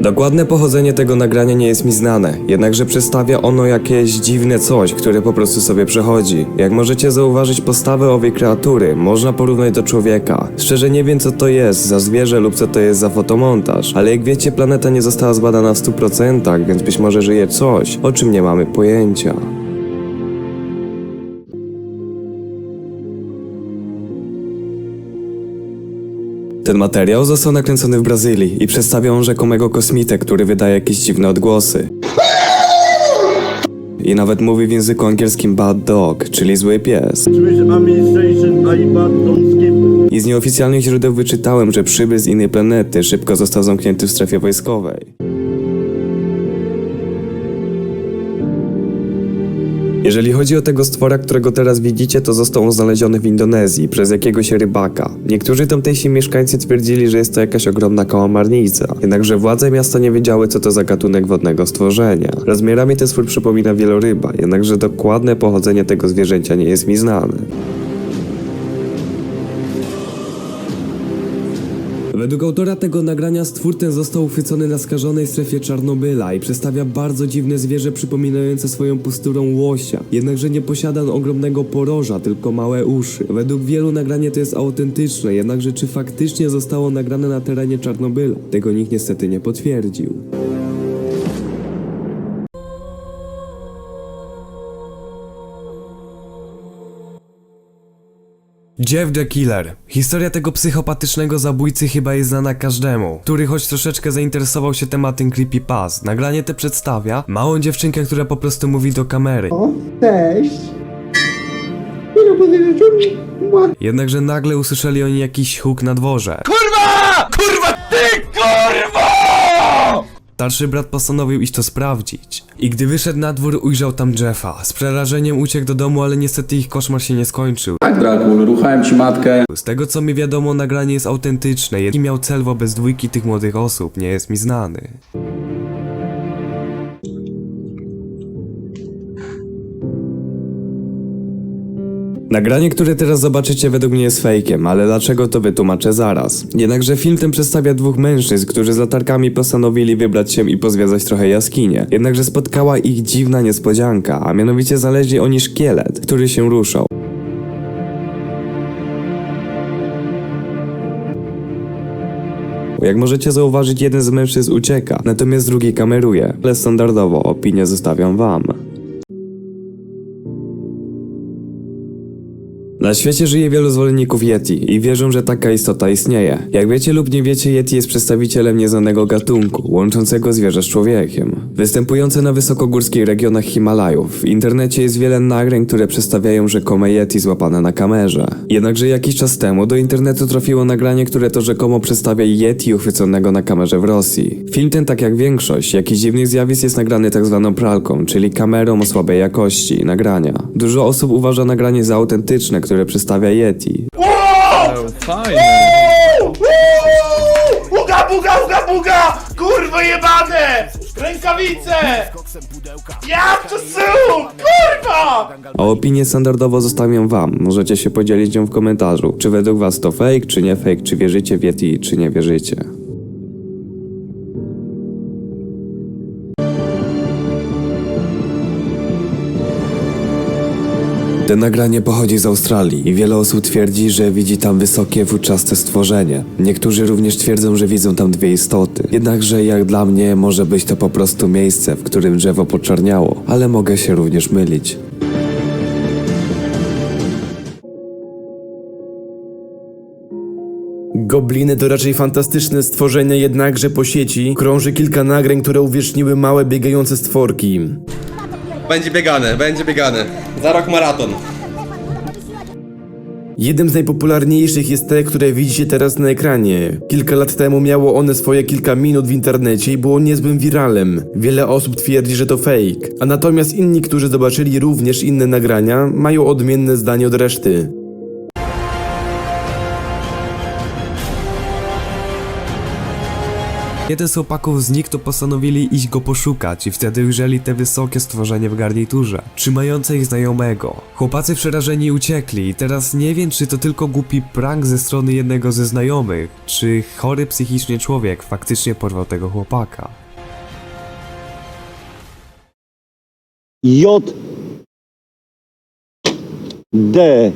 Dokładne pochodzenie tego nagrania nie jest mi znane, jednakże przedstawia ono jakieś dziwne coś, które po prostu sobie przechodzi. Jak możecie zauważyć postawę owej kreatury, można porównać do człowieka. Szczerze nie wiem co to jest za zwierzę lub co to jest za fotomontaż, ale jak wiecie planeta nie została zbadana w 100%, więc być może żyje coś, o czym nie mamy pojęcia. Ten materiał został nakręcony w Brazylii i przedstawia on rzekomego kosmitę, który wydaje jakieś dziwne odgłosy. I nawet mówi w języku angielskim bad dog, czyli zły pies. I z nieoficjalnych źródeł wyczytałem, że przybył z innej planety szybko został zamknięty w strefie wojskowej. Jeżeli chodzi o tego stwora, którego teraz widzicie, to został on znaleziony w Indonezji przez jakiegoś rybaka. Niektórzy tamtejsi mieszkańcy twierdzili, że jest to jakaś ogromna kałamarnica. Jednakże władze miasta nie wiedziały, co to za gatunek wodnego stworzenia. Rozmiarami ten stwór przypomina wieloryba, jednakże dokładne pochodzenie tego zwierzęcia nie jest mi znane. Według autora tego nagrania stwór ten został uchwycony na skażonej strefie Czarnobyla i przedstawia bardzo dziwne zwierzę przypominające swoją posturą łosia. Jednakże nie posiada on ogromnego poroża, tylko małe uszy. Według wielu nagranie to jest autentyczne, jednakże czy faktycznie zostało nagrane na terenie Czarnobyla? Tego nikt niestety nie potwierdził. Jeff the Killer. Historia tego psychopatycznego zabójcy chyba jest znana każdemu, który choć troszeczkę zainteresował się tematem creepypast. Nagranie te przedstawia małą dziewczynkę, która po prostu mówi do kamery. O, cześć. Ile Jednakże nagle usłyszeli oni jakiś huk na dworze. Kurwa! Kurwa ty kurwa! Starszy brat postanowił iść to sprawdzić. I gdy wyszedł na dwór, ujrzał tam Jeffa. Z przerażeniem uciekł do domu, ale niestety ich koszmar się nie skończył. Tak, Dracul, ruchałem ci matkę. Z tego co mi wiadomo, nagranie jest autentyczne. Jaki miał cel wobec dwójki tych młodych osób, nie jest mi znany. Nagranie, które teraz zobaczycie według mnie jest fejkiem, ale dlaczego to wytłumaczę zaraz. Jednakże film ten przedstawia dwóch mężczyzn, którzy z latarkami postanowili wybrać się i pozwiedzać trochę jaskinię. Jednakże spotkała ich dziwna niespodzianka, a mianowicie znaleźli oni szkielet, który się ruszał. Jak możecie zauważyć, jeden z mężczyzn ucieka, natomiast drugi kameruje, ale standardowo opinię zostawiam wam. Na świecie żyje wielu zwolenników Yeti i wierzą, że taka istota istnieje. Jak wiecie lub nie wiecie, Yeti jest przedstawicielem nieznanego gatunku, łączącego zwierzę z człowiekiem. Występujące na wysokogórskich regionach Himalajów. W internecie jest wiele nagrań, które przedstawiają rzekome Yeti złapane na kamerze. Jednakże jakiś czas temu do internetu trafiło nagranie, które to rzekomo przedstawia Yeti uchwyconego na kamerze w Rosji. Film ten, tak jak większość jakichś dziwnych zjawisk, jest nagrany tak zwaną pralką, czyli kamerą o słabej jakości nagrania. Dużo osób uważa nagranie za autentyczne, które przedstawia Yeti. Uga, buga, uga, buga! Kurwa jebane! Rękawice! Jak to są? Kurwa! A opinię standardowo zostawiam wam. Możecie się podzielić nią w komentarzu. Czy według was to fake, czy nie fake, czy wierzycie w Yeti, czy nie wierzycie. To nagranie pochodzi z Australii i wiele osób twierdzi, że widzi tam wysokie, futrzaste stworzenie. Niektórzy również twierdzą, że widzą tam dwie istoty. Jednakże jak dla mnie może być to po prostu miejsce, w którym drzewo poczarniało, ale mogę się również mylić. Gobliny to raczej fantastyczne stworzenia, jednakże po sieci krąży kilka nagrań, które uwieczniły małe biegające stworki. Będzie biegane, będzie biegane. Za rok maraton. Jednym z najpopularniejszych jest te, które widzicie teraz na ekranie. Kilka lat temu miało one swoje kilka minut w internecie i było niezłym wiralem. Wiele osób twierdzi, że to fake, a natomiast inni, którzy zobaczyli również inne nagrania, mają odmienne zdanie od reszty. Jeden z chłopaków znikł, to postanowili iść go poszukać i wtedy ujrzeli te wysokie stworzenie w garniturze, trzymające ich znajomego. Chłopacy przerażeni uciekli i teraz nie wiem, czy to tylko głupi prank ze strony jednego ze znajomych, czy chory psychicznie człowiek faktycznie porwał tego chłopaka. J D